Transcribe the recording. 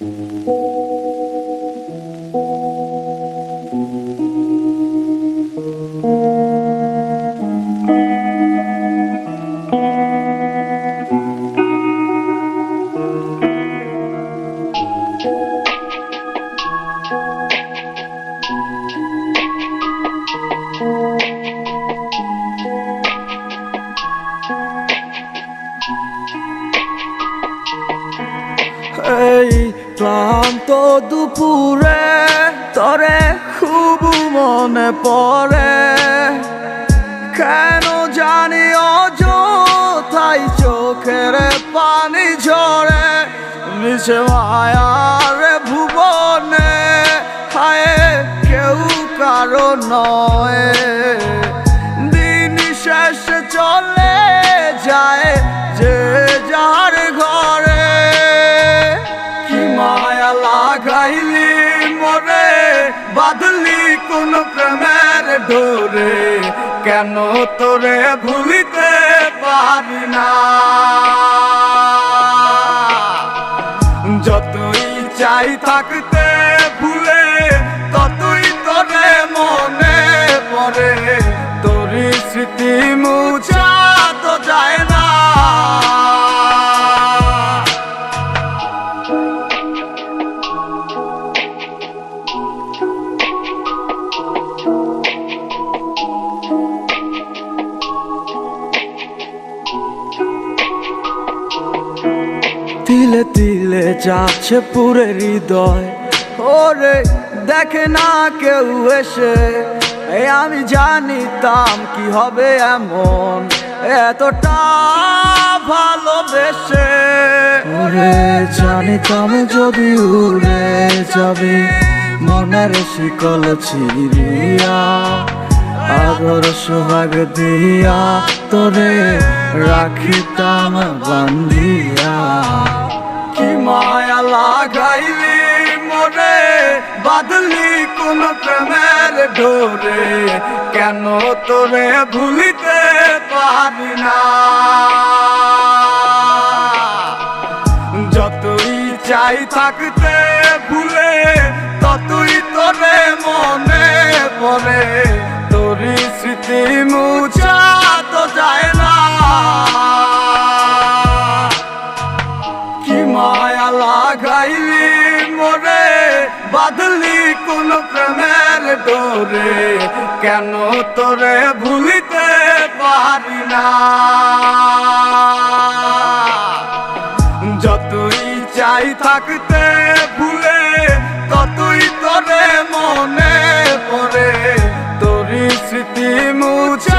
うん。ক্লান্ত দুপুরে, তরে খুব মনে পড়ে। কেন জানি অযথাই চোখের পানি ঝরে মিশে মায়ার ভুবনে। হায়, কেউ কারও নয়। কোন প্রেমের ডোরে কেন তোরে ভুলিতে পারি না? যতই চাই থাকতে তিলে তিলে যাচ্ছে পুরে হৃদয়। ওরে দেখে না কেউ এসে আমি জানিতাম কি হবে এমন। এতটা ভালোবেসে। ওরে জানিতাম যদি উড়ে যাবে, মনের শিকল ছিড়িয়া আগর সোহাগ দিয়া তোরে রাখিতাম বান্ধিয়া। মায়া লাগাইলি মরে বাদলি কোন প্রেমের ডোরে কেন তোরে ভুলিতে পারি না? যতই চাই থাকতে ভুলে, ততই তোরে মনে কোনো প্রেমের ডোরে, কেন তোরে ভুলিতে পারি না? যতই চাই থাকতে ভুলে, ততই তোরে মনে পড়ে। তোরই স্মৃতি মুছে